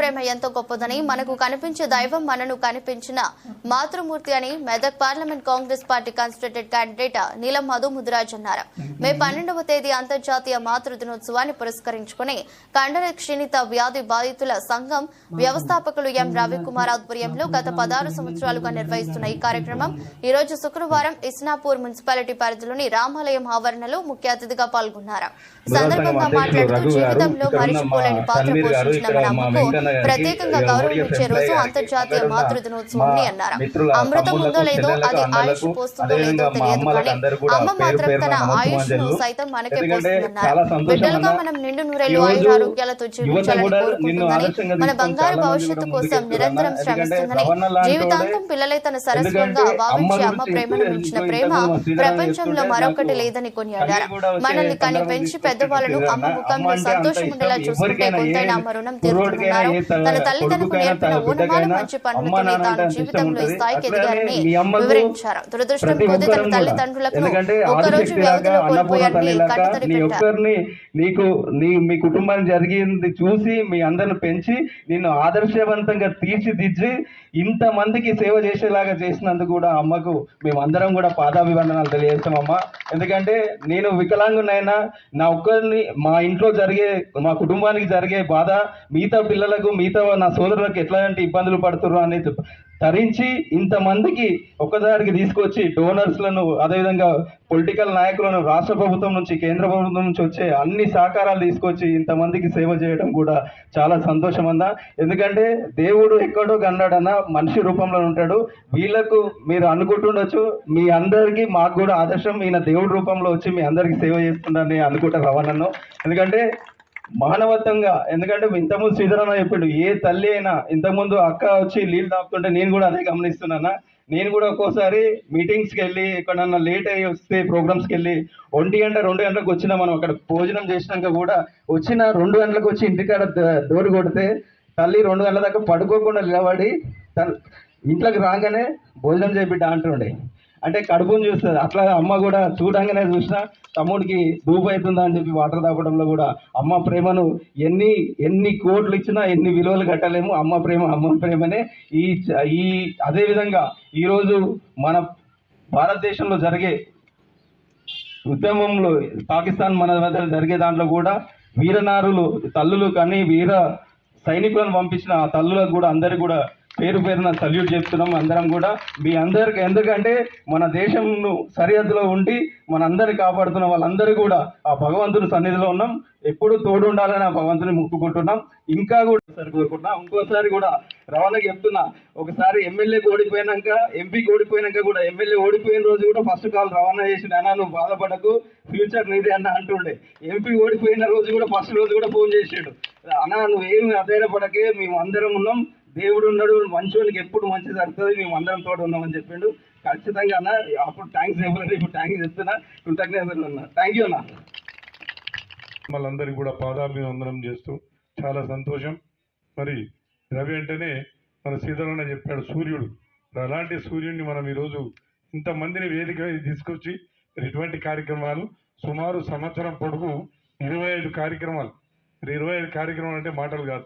ప్రేమ ఎంతో గొప్పదని మనకు కనిపించే దైవం మనను కనిపించిన మాతృమూర్తి అని Medak parliament Congress party constituted candidate Neelam Madhu Mudiraj అన్నారు. మే పన్నెండవ తేదీ అంతర్జాతీయ మాతృ దినోత్సవాన్ని పురస్కరించుకుని కండర క్షీణిత వ్యాధి బాధితుల సంఘం వ్యవస్థాపకులు ఎం రవికుమార్ ఆధ్వర్యంలో గత పదహారు సంవత్సరాలుగా నిర్వహిస్తున్న ఈ కార్యక్రమం. ఈ రోజు శుక్రవారం ఇస్నాపూర్ మున్సిపాలిటీ పరిధిలోని రామాలయం ఆవరణలో ముఖ్య అతిథిగా పాల్గొన్నారు. సందర్భంగా మాట్లాడుతూ జీవితంలో మరిచిపోలేని పాత్ర పోషించిన ప్రత్యేకంగా గౌరవం ఇచ్చే రోజు అంతర్జాతీయ మాతృ దినోత్సవం అన్నారు? అమృతం ఉందో లేదో అది ఆయుష్ పోస్తుందో లేదో తెలియదు కానీ అమ్మ మాత్రం తన ఆయుష్ను సైతం మనకే పోస్తుందన్నారు. బిడ్డలుగా మనం నిండు నూరేళ్ళు ఆయుర ఆరోగ్యాలతో జీవించాలని కోరుకుంటుందని మన బంగారు భవిష్యత్తు కోసం నిరంతరం శ్రమిస్తుందని జీవితాంతం పిల్లలై తన సరస్వంగా భావించి అమ్మ ప్రేమను మించిన ప్రేమ ప్రపంచంలో మరొకటి లేదని కొనియాడారు మనల్ని కని పెంచి పెద్దవాళ్ళను అమ్మ ముఖంలో సంతోషం ఉండేలా చూసుకుంటే కొంతైనా అమ్మ రుణం తీరుతున్నారు తన తల్లి తనకు నేర్పిన ఊనమాల మంచి తాను జీవితంలో స్థాయికి ఎదిగారని వివరించారు. దురదృష్టం కొద్ది తన తల్లిదండ్రులకు ఒకరోజు వ్యవధిలో కోల్పోయారని కట్టుతడి ఒక్కరిని నీకు నీ మీ కుటుంబాన్ని జరిగింది చూసి మీ అందరిని పెంచి నిన్ను ఆదర్శవంతంగా తీర్చిదిద్ది ఇంత మందికి సేవ చేసేలాగా చేసినందుకు కూడా అమ్మకు మేమందరం కూడా పాదాభివందనాలు తెలియజేస్తామమ్మా. ఎందుకంటే నేను వికలాంగునైనా నా ఒక్కరిని మా ఇంట్లో జరిగే మా కుటుంబానికి జరిగే బాధ మిగతా పిల్లలకు మిగతా నా సోదరులకు ఎట్లాంటి ఇబ్బందులు పడుతున్నారు అనేది తరించి ఇంతమందికి ఒక్కదారికి తీసుకొచ్చి డోనర్స్లను అదేవిధంగా పొలిటికల్ నాయకులను రాష్ట్ర ప్రభుత్వం నుంచి కేంద్ర ప్రభుత్వం నుంచి వచ్చే అన్ని సహకారాలు తీసుకొచ్చి ఇంతమందికి సేవ చేయడం కూడా చాలా సంతోషం ఎందుకంటే దేవుడు ఎక్కడో కన్నాడన్న మనిషి రూపంలో ఉంటాడు. వీళ్ళకు మీరు అనుకుంటుండొచ్చు మీ అందరికీ మాకు కూడా ఆదర్శం. ఈయన దేవుడి రూపంలో వచ్చి మీ అందరికీ సేవ చేస్తుండని అనుకుంటారు రవాణాను ఎందుకంటే మానవత్వంగా. ఎందుకంటే ఇంతకుముందు శ్రీధరన్న చెప్పిండు ఏ తల్లి అయినా ఇంతకుముందు అక్క వచ్చి నీళ్ళు తాపుతుంటే నేను కూడా అదే గమనిస్తున్నానా? నేను కూడా ఒక్కోసారి మీటింగ్స్కి వెళ్ళి ఎక్కడన్నా లేట్ అయ్యి వస్తే ప్రోగ్రామ్స్కి వెళ్ళి ఒంటి గంట రెండు గంటలకు వచ్చినా మనం అక్కడ భోజనం చేసినాక కూడా వచ్చిన రెండు గంటలకు వచ్చి ఇంటికాడ డోర్ కొడితే తల్లి రెండు గంటల దాకా పడుకోకుండా నిలబడి తన ఇంట్లోకి రాగానే భోజనం చేపిడ్డ అంటుండే. అంటే కడుపుని చూస్తుంది అట్లా అమ్మ కూడా చూడంగానే చూసినా తమ్ముడికి దూపు అవుతుందా? అని చెప్పి వాటర్ తాగడంలో కూడా అమ్మ ప్రేమను ఎన్ని ఎన్ని కోట్లు ఇచ్చినా ఎన్ని విలువలు కట్టలేము. అమ్మ ప్రేమ అమ్మ ప్రేమనే ఈ ఈ అదే విధంగా ఈరోజు మన భారతదేశంలో జరిగే ఉద్యమంలో పాకిస్తాన్ మన మధ్య జరిగే దాంట్లో కూడా వీరనారులు తల్లులు కానీ వీర సైనికులను పంపించిన ఆ తల్లులకు కూడా అందరికీ కూడా పేరు పేరున సల్యూట్ చెప్తున్నాం అందరం కూడా. మీ అందరికి ఎందుకంటే మన దేశంను సరిహద్దులో ఉండి మన అందరిని కాపాడుతున్న వాళ్ళందరూ కూడా ఆ భగవంతుని సన్నిధిలో ఉన్నాం. ఎప్పుడు తోడు ఉండాలని ఆ భగవంతుని ముక్కుకుంటున్నాం. ఇంకా కూడా ఒకసారి కోరుకుంటున్నా ఇంకోసారి కూడా రవాణాకి చెప్తున్నా. ఒకసారి ఎమ్మెల్యే ఓడిపోయినాక ఎంపీకి ఓడిపోయినాక కూడా ఎమ్మెల్యే ఓడిపోయిన రోజు కూడా ఫస్ట్ కాల్ రవాణా చేసిన అన్న నువ్వు బాధపడకు ఫ్యూచర్ నీదే అన్న అంటుండే. ఎంపీ ఓడిపోయిన రోజు కూడా ఫస్ట్ రోజు కూడా ఫోన్ చేసాడు. అన్న నువ్వేమి అధైర్యపడకే మేము అందరం ఉన్నాం. దేవుడు ఉన్నాడు మంచోనికి ఎప్పుడు మంచి జరుగుతుంది మేము అందరం తోడు ఉన్నామని చెప్పిండు. ఖచ్చితంగా అన్న అప్పుడు థ్యాంక్స్ చెప్పలేదు ఇప్పుడు థ్యాంక్స్ చెప్తున్నా. కృతజ్ఞతలు అన్న. థ్యాంక్ యూ అన్న. మళ్ళందరికీ కూడా పాదాభివందనం చేస్తూ చాలా సంతోషం. మరి రవి అంటేనే మన సీతారామణ చెప్పాడు సూర్యుడు. అలాంటి సూర్యుడిని మనం ఈరోజు ఇంతమందిని వేదిక తీసుకొచ్చి ఇటువంటి కార్యక్రమాలు సుమారు సంవత్సరం పొడుగు ఇరవై ఐదు కార్యక్రమాలు. ఇరవై ఐదు కార్యక్రమాలు అంటే మాటలు కాదు.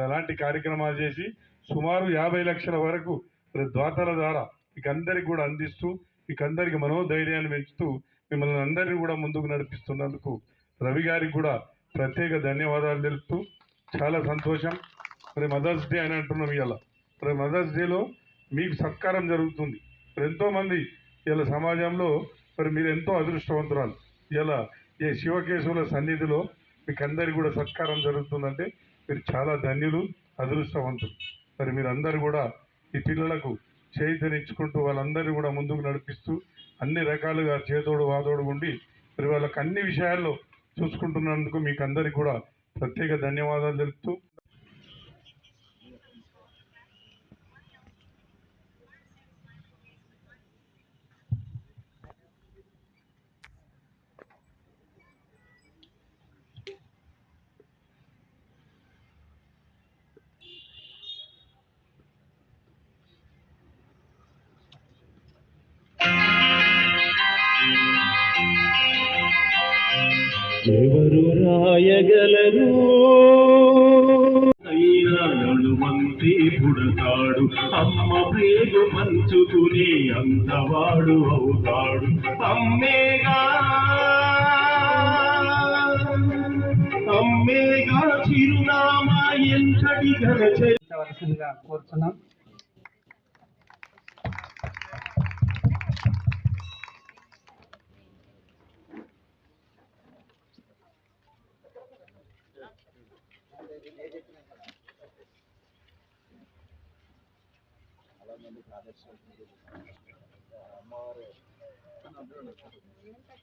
అలాంటి కార్యక్రమాలు చేసి సుమారు యాభై లక్షల వరకు ద్వాతల ద్వారా మీకందరికి కూడా అందిస్తూ మీకందరికి మనోధైర్యాన్ని పెంచుతూ మిమ్మల్ని అందరినీ కూడా ముందుకు నడిపిస్తున్నందుకు రవి గారికి కూడా ప్రత్యేక ధన్యవాదాలు తెలుపుతూ చాలా సంతోషం. మరి మదర్స్ డే అని అంటున్నాం ఇవాళ మరి మదర్స్ డేలో మీకు సత్కారం జరుగుతుంది. మరి ఎంతోమంది ఇలా సమాజంలో మరి మీరు ఎంతో అదృష్టవంతురాలు. ఇలా ఈ శివకేశవుల సన్నిధిలో మీకు కూడా సత్కారం జరుగుతుందంటే మీరు చాలా ధన్యులు అదృష్టవంతులు. మరి మీరందరూ కూడా ఈ పిల్లలకు చైతన్యించుకుంటూ వాళ్ళందరినీ కూడా ముందుకు నడిపిస్తూ అన్ని రకాలుగా చేదోడు వాదోడు ఉండి మరి వాళ్ళకి అన్ని విషయాల్లో చూసుకుంటున్నందుకు మీకు అందరికీ కూడా ప్రత్యేక ధన్యవాదాలు తెలుపుతూ ఎవరు రాయగలరు? హనుమంతే పుడతాడు. అమ్మ ప్రేగు పంచుకుని అంతవాడు అవుతాడు. అమ్మేగా. అమ్మేగా చిరునామా ఎంతటి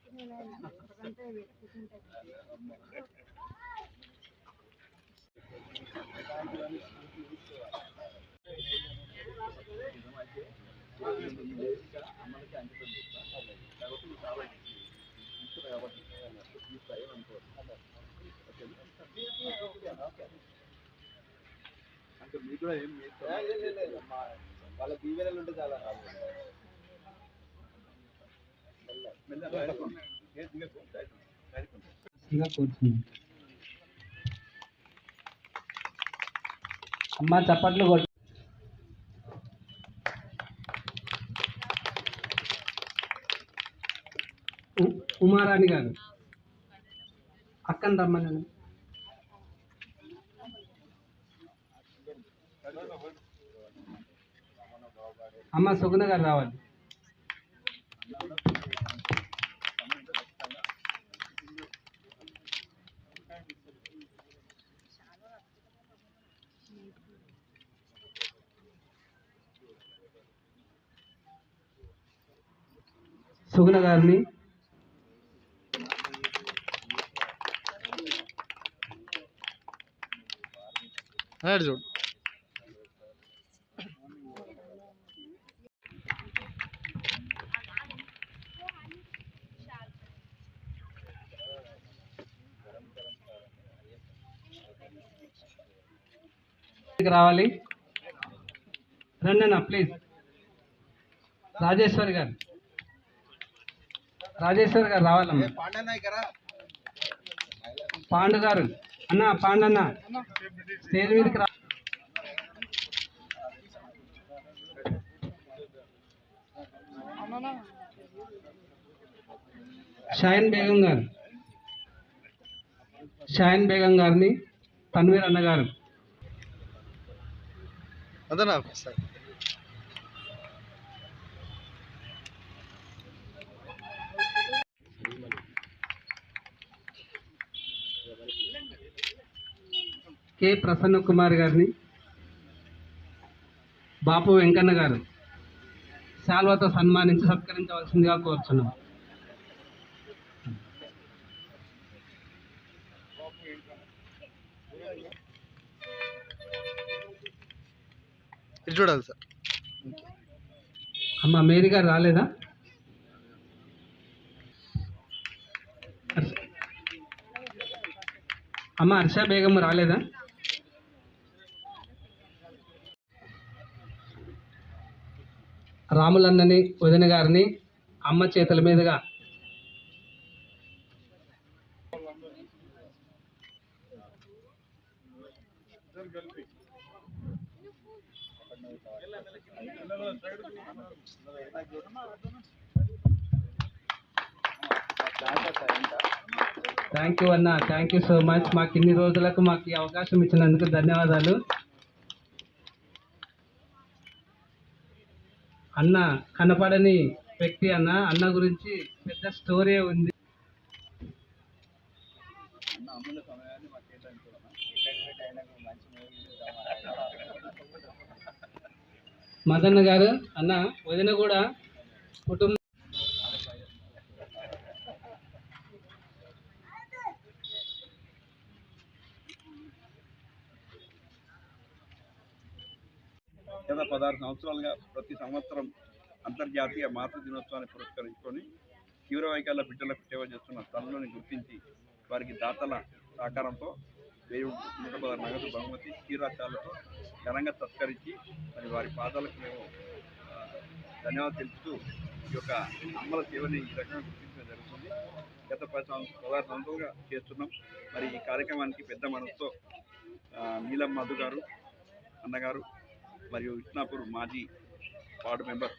గరచ వలసిందిగా కోరుతున్నాం వలసిందిగా కోరుతున్నాం అమ్మ చప్పట్లు కొట్టు ఉమారాణి గారు. అక్కని రమ్మని అమ్మ సుగుణ గారు రావాలి. సుగుణ గారిని చూడు ఇక్కడికి రావాలి. రండి అన్న ప్లీజ్ రాజేశ్వర్ గారు. రాజేశ్వర్ గారు రావాలమ్మా. పాండు గారు. అన్న పాండన్న స్టేజ్ మీదకి రా. షాయన్ బేగం గారు. షాయన్ బేగం గారిని తన్వీర్ అన్న గారు. అదనా? కె. ప్రసన్న కుమార్ గారిని బాపు వెంకన్న గారు శాల్వతో సన్మానించి సత్కరించవలసిందిగా కోరుచున్నాం. ఇది చూడాలి సార్. అమ్మ మేరీ గారు రాలేదా? అమ్మ హర్ష బేగం రాలేదా? రాములన్నని వదిన గారిని అమ్మ చేతుల మీదుగా థ్యాంక్ యూ అన్న. థ్యాంక్ యూ సో మచ్ మాకు ఇన్ని రోజులకు మాకు ఈ అవకాశం ఇచ్చినందుకు ధన్యవాదాలు. అన్న కనపడని వ్యక్తి అన్న. అన్న గురించి పెద్ద స్టోరీ ఉంది. మదన్న గారు అన్న వదిన కూడా కుటుంబం గత పదహారు సంవత్సరాలుగా ప్రతి సంవత్సరం అంతర్జాతీయ మాతృ దినోత్సవాన్ని పురస్కరించుకొని తీవ్ర వైకల్య బిడ్డలకు సేవ చేస్తున్న తల్లులను గుర్తించి వారికి దాతల సహకారంతో వెయ్యి నూట పదహారు నగదు బహుమతి క్షీరాచాలతో ఘనంగా సత్కరించి మరి వారి పాదాలకు మేము ధన్యవాదాలు తెలుపుతూ ఈ యొక్క అమ్మల సేవని ఈ రకంగా గుర్తించడం జరుగుతుంది. గత పది సంవత్సరం పదహారు సంవత్సరాలుగా చేస్తున్నాం. మరి ఈ కార్యక్రమానికి పెద్ద మనసుతో నీలం మధు గారు అన్నగారు మరియు ఇస్నాపూర్ మాజీ వార్డు మెంబర్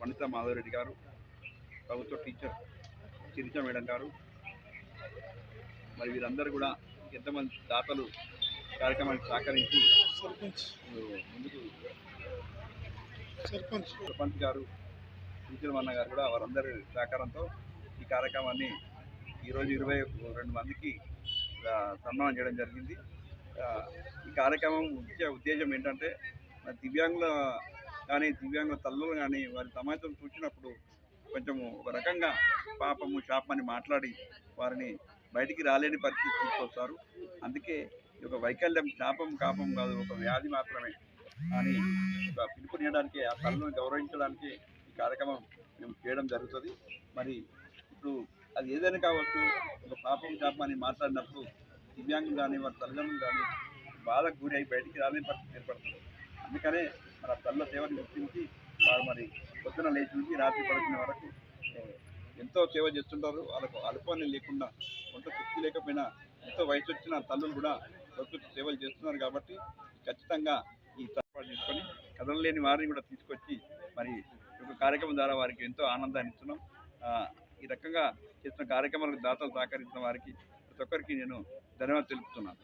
పండిత మాధవరెడ్డి గారు ప్రభుత్వ టీచర్ శిరీష మేడం గారు మరి వీరందరూ కూడా ఎంతమంది దాతలు కార్యక్రమానికి సహకరించి ముందుకు సర్పంచ్. గారు టీచర్ గారు కూడా వారందరి సహకారంతో ఈ కార్యక్రమాన్ని ఈరోజు ఇరవై రెండు మందికి సన్మానం చేయడం జరిగింది. ఈ కార్యక్రమం ముఖ్య ఉద్దేశం ఏంటంటే దివ్యాంగుల కానీ దివ్యాంగుల తల్లులు కానీ వారి సమాజం చూసినప్పుడు కొంచెము ఒక రకంగా పాపము శాపమని మాట్లాడి వారిని బయటికి రాలేని పరిస్థితి తీసుకొస్తారు. అందుకే ఈ యొక్క వైకల్యం శాపం కాపం కాదు ఒక వ్యాధి మాత్రమే. అని ఒక పిలుపునియడానికి ఆ కళను గౌరవించడానికి ఈ కార్యక్రమం మేము చేయడం జరుగుతుంది. మరి ఇప్పుడు అది ఏదైనా కావచ్చు ఒక పాపం శాపం అని మాట్లాడినప్పుడు దివ్యాంగులు కానీ వారి తల్లిదండ్రులు కానీ బాధకు గురి అయి బయటికి రాలేని పరిస్థితి ఏర్పడుతుంది. అందుకనే మన తల్ల సేవను గుర్తించి వారు మరి పొద్దున లేచి నుంచి రాత్రి పడుకునే వరకు ఎంతో సేవ చేస్తుంటారు. వాళ్ళకు అల్పాన్ని లేకుండా కొంత శక్తి లేకపోయినా ఎంతో వయసు వచ్చిన తల్లులు కూడా ప్రకృతి సేవలు చేస్తున్నారు కాబట్టి ఖచ్చితంగా ఈ తరపాటు తీసుకొని కదలలేని వారిని కూడా తీసుకొచ్చి మరి ఒక కార్యక్రమం ద్వారా వారికి ఎంతో ఆనందాన్ని ఇస్తున్నాం. ఈ రకంగా చేస్తున్న కార్యక్రమాలకు దాతలు సహకరించిన వారికి ప్రతి ఒక్కరికి నేను ధన్యవాదాలు తెలుపుతున్నాను.